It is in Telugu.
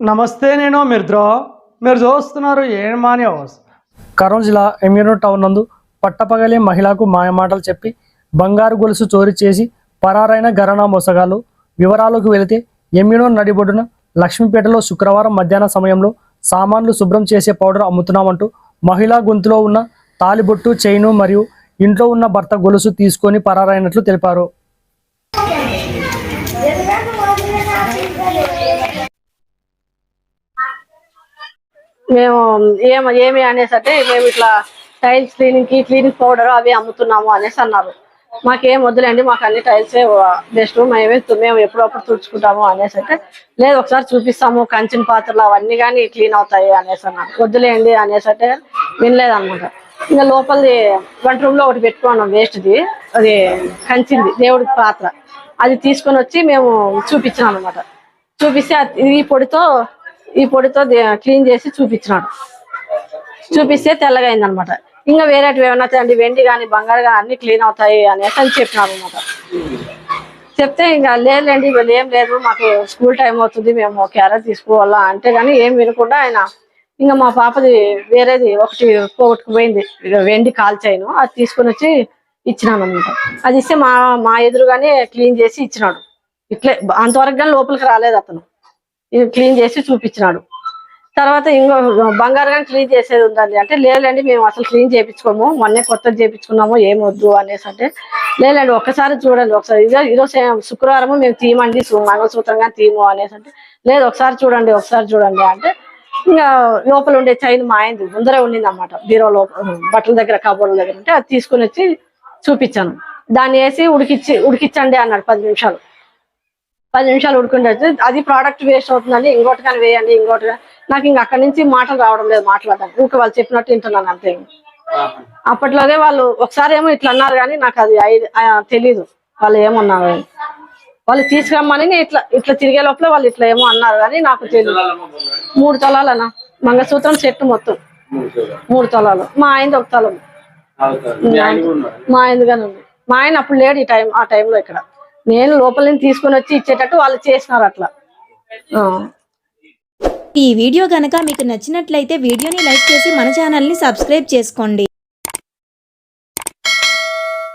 నమస్తే నేను మిర్ద్రో. మీరు చూస్తున్నారు ఏమాని మాని హౌస్. కర్నూలు జిల్లా ఎమ్యూనో టౌన్ నందు పట్టపగలే మహిళకు మాయమాటలు చెప్పి బంగారు గొలుసు చోరీ చేసి పరారైన గరణా మోసగాళ్ళు వివరాలకు వెళితే ఎమ్యూనో నడిబొడ్డున లక్ష్మీపేటలో శుక్రవారం మధ్యాహ్న సమయంలో సామాన్లు శుభ్రం చేసే పౌడర్ అమ్ముతున్నామంటూ మహిళా గొంతులో ఉన్న తాలిబొట్టు చైను మరియు ఇంట్లో ఉన్న భర్త గొలుసు తీసుకొని పరారైనట్లు తెలిపారు. మేము ఏమ ఏమి అనేసి అంటే మేము ఇట్లా టైల్స్ క్లీనింగ్కి క్లీనింగ్ పౌడర్ అవి అమ్ముతున్నాము అనేసి అన్నారు. మాకేం వద్దులేండి మాకు అన్ని టైల్స్ బెస్ట్ మేమే మేము ఎప్పుడప్పుడు తుడుచుకుంటాము అనేసి అంటే లేదు ఒకసారి చూపిస్తాము కంచిన పాత్రలు అవన్నీ కానీ క్లీన్ అవుతాయి అనేసి అన్నారు. వద్దులేండి అనేసి అంటే వినలేదు అనమాట ఇంకా లోపలిది వంట రూమ్లో ఒకటి పెట్టుకున్నాం వేస్ట్ది అది కంచింది దేవుడి పాత్ర. అది తీసుకొని వచ్చి మేము చూపించాం అనమాట చూపిస్తే ఈ పొడితో ఈ పొడితో క్లీన్ చేసి చూపించినాడు. చూపిస్తే తెల్లగా అయిందనమాట ఇంకా వేరేటివి ఏమైనా తండ్రి వెండి కానీ బంగారు కానీ అన్ని క్లీన్ అవుతాయి అనేసి అని చెప్పినారు అనమాట చెప్తే ఇంకా లేదులేండి వీళ్ళు ఏం లేదు మాకు స్కూల్ టైం అవుతుంది మేము క్యారెట్ తీసుకోవాలా అంటే కానీ ఏం వినకుండా ఆయన ఇంకా మా పాపది వేరేది ఒకటి పోగొట్టుకుపోయింది. వెండి కాల్చాయను అది తీసుకొని వచ్చి ఇచ్చినాను అనమాట అది ఇస్తే మా మా ఎదురుగానే క్లీన్ చేసి ఇచ్చినాడు. ఇట్లే అంతవరకు కానీ లోపలికి రాలేదు అతను. క్లీన్ చేసి చూపించినాడు. తర్వాత ఇంకో బంగారు కానీ క్లీన్ చేసేది ఉందండి. అంటే లేదండి మేము అసలు క్లీన్ చేయించుకోము మొన్నే కొత్తది చేయించుకున్నాము ఏం వద్దు అనేసి అంటే లేదండి ఒక్కసారి చూడండి ఒకసారి ఇదో ఈరోజు శుక్రవారము శుక్రవారం మేము తీయమండి సు- మంగళసూత్రం కానీ అనేసి అంటే లేదు ఒకసారి చూడండి ఒకసారి చూడండి అంటే ఇంకా లోపల ఉండే చైన్ మా అయింది ముందరే ఉండింది అనమాట బీరో లోపల బట్టల దగ్గర కబోర్డ్ దగ్గర ఉంటే అది తీసుకుని వచ్చి చూపించాను. దాన్ని వేసి ఉడికిచ్చి ఉడికిచ్చండి అన్నాడు పది నిమిషాలు. పది నిమిషాలు ఉడుకుంటే అది ప్రోడక్ట్ వేస్ట్ అవుతుందండి ఇంకోటి కానీ వేయండి ఇంకోటి నాకు ఇంకా అక్కడి నుంచి మాటలు రావడం లేదు మాట్లాడడానికి. ఊరికే వాళ్ళు చెప్పినట్టు వింటున్నాను అంతే అప్పట్లోనే వాళ్ళు ఒకసారి ఏమో ఇట్లా అన్నారు కానీ నాకు అది తెలీదు. వాళ్ళు ఏమన్నారు. వాళ్ళు తీసుకురమ్మని ఇట్లా ఇట్లా తిరిగే లోపల వాళ్ళు ఇట్లా ఏమో అన్నారు కానీ నాకు తెలియదు మూడు తొలాలనా? మంగళసూత్రం సెట్ మొత్తం. మూడు తొలాలు. మా ఆయనది ఒక తలం. మా ఆయన కానీ ఉంది. మా ఆయన అప్పుడు లేడు ఈ టైం ఆ టైంలో ఇక్కడ. నేను లోపల నుంచి తీసుకొని వచ్చి ఇచ్చేటట్టు వాళ్ళు చేసినారు అట్లా ఆ. ఈ వీడియో గనక మీకు నచ్చినట్లయితే వీడియోని లైక్ చేసి మన ఛానల్ని సబ్స్క్రైబ్ చేసుకోండి